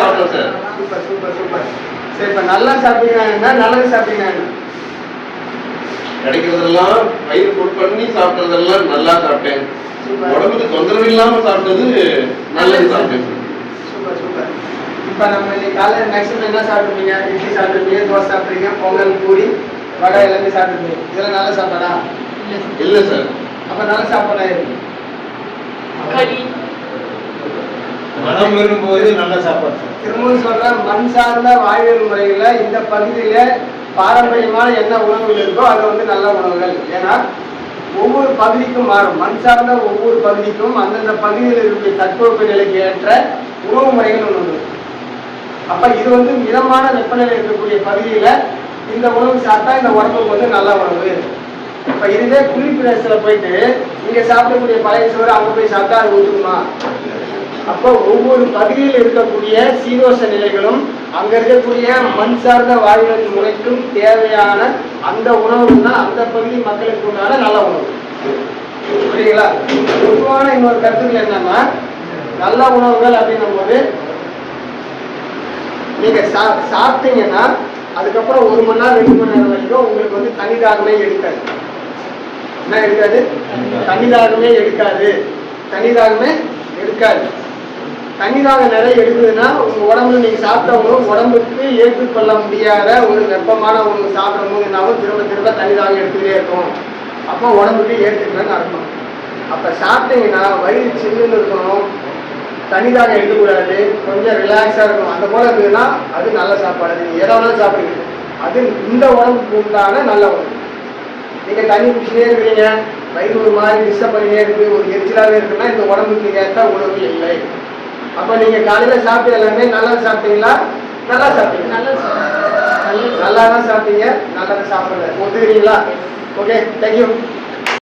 சாப்பிட்டோம் sir. Super super super. சரி இப்போ நல்லா சாப்பிட்டீங்கன்னா என்ன நல்லது சாப்பிட்டீங்கன்னா என்ன கிடைக்கிறதெல்லாம் வயிறு ஃபுல் பண்ணி சாப்பிட்டதெல்லாம் நல்லா சாப்பிட்டேன். உடம்புக்கு தொந்தரவு இல்லாம சாப்பிட்டது நல்லது சாப்பிட்டேன். Super super. இப்போ நம்ம இன்னைக்கு காலையில் மேக்ஸிமம் என்ன சாப்பிட்ருப்பீங்க இட்லி சாப்பிட்ருப்பீங்க தோசை சாப்பிட்றீங்க பொங்கல் பூரி வடை எல்லாமே சாப்பிட்ருப்பீங்க இதெல்லாம் நல்ல சாப்பாடா? இல்ல சார். அப்போ நல்ல சாப்பாடா இருக்கு மனம் விரும்புவது நல்ல சாப்பாடு திருமணம் திரும்பவும் சொல்றேன் மண் சார்ந்த வாழ்வியல் முறையில இந்த பகுதியில பாரம்பரியமான என்ன உணவுகள் இருக்கோ அது வந்து நல்ல உணவுகள். ஏன்னா ஒவ்வொரு பகுதிக்கும் மாறும். மண் சார்ந்த ஒவ்வொரு பகுதிக்கும் அந்தந்த பகுதியில் இருக்கக்கூடிய தட்பவெப்ப நிலைக்கு ஏற்ற உணவு முறைகள் ஒன்று அப்ப இது வந்து மிதமான வெப்பநிலை இருக்கக்கூடிய பகுதியில இந்த உணவு சாப்பிட்டா இந்த உடம்புக்கு வந்து நல்ல உணவு. இப்ப இதுவே குளிர் பிரதேசத்துல போயிட்டு இங்க சாப்பிடக்கூடிய பழைய சோறு அங்க போய் சாப்பிட்டா அது ஒத்துக்குமா? அப்போ ஒவ்வொரு பகுதியில் இருக்கக்கூடிய சீதோஷ நிலைகளும் அங்க இருக்கக்கூடிய மண் சார்ந்த வாழ்வியல் முறைக்கும் தேவையான அந்த உணவு தான் அந்த பகுதி மக்களுக்கு உண்டான நல்ல உணவு. புரியுங்களா பொதுவான இன்னொரு கருத்துக்கள் என்னன்னா நல்ல உணவுகள் அப்படின்னும் போது நீங்க சா சாப்பிட்டீங்கன்னா அதுக்கப்புறம் ஒரு மணி நேரம் ரெண்டு மணி நேரம் வரைக்கும் உங்களுக்கு வந்து தனி தாகமே எடுக்காது. என்ன எடுக்காது? தனி தாகமே. எடுக்காது. தனி தாகமே எடுக்காது. தண்ணீராக நிறைய எடுக்குதுன்னா உங்க உடம்புல நீங்க சாப்பிட்ட உணவு உடம்புக்கு ஏற்றுக்கொள்ள முடியாத ஒரு வெப்பமான உணவு சாப்பிடும் போது என்னாலும் திரும்ப திரும்ப தண்ணீராக எடுத்துகிட்டே எடுத்துக்கிட்டே இருக்கும். அப்போ உடம்புக்கு ஏற்றுக்கலன்னு அர்த்தம். அப்ப சாப்பிட்டீங்கன்னா வயிறு சில்லுன்னு இருக்கணும். தனிதாக எடுக்கக்கூடாது. கொஞ்சம் ரிலாக்ஸா இருக்கும் அந்த போல இருந்ததுன்னா அது நல்ல சாப்பாடு. நீங்க எதை வேணாலும் சாப்பிடுங்க அது இந்த உடம்புக்கு உண்டான நல்ல உணவு. நீங்க தண்ணி குடிச்சுட்டே இருக்கிறீங்க. வயிறு ஒரு மாதிரி டிஸ்டர்ப் பண்ணியே இருக்கு ஒரு எரிச்சலாவே இருக்குன்னா இந்த உடம்புக்கு ஏற்ற உணவு இல்லை. அப்ப நீங்க காலையில சாப்பிட்டு எல்லாமே நல்லா சாப்பிட்டீங்களா? நல்லா சாப்பிட்டீங்க. நல்லா தான் சாப்பிட்டீங்க நல்லா தான் சாப்பிடல. ஒத்துக்கிறீங்களா? Okay thank you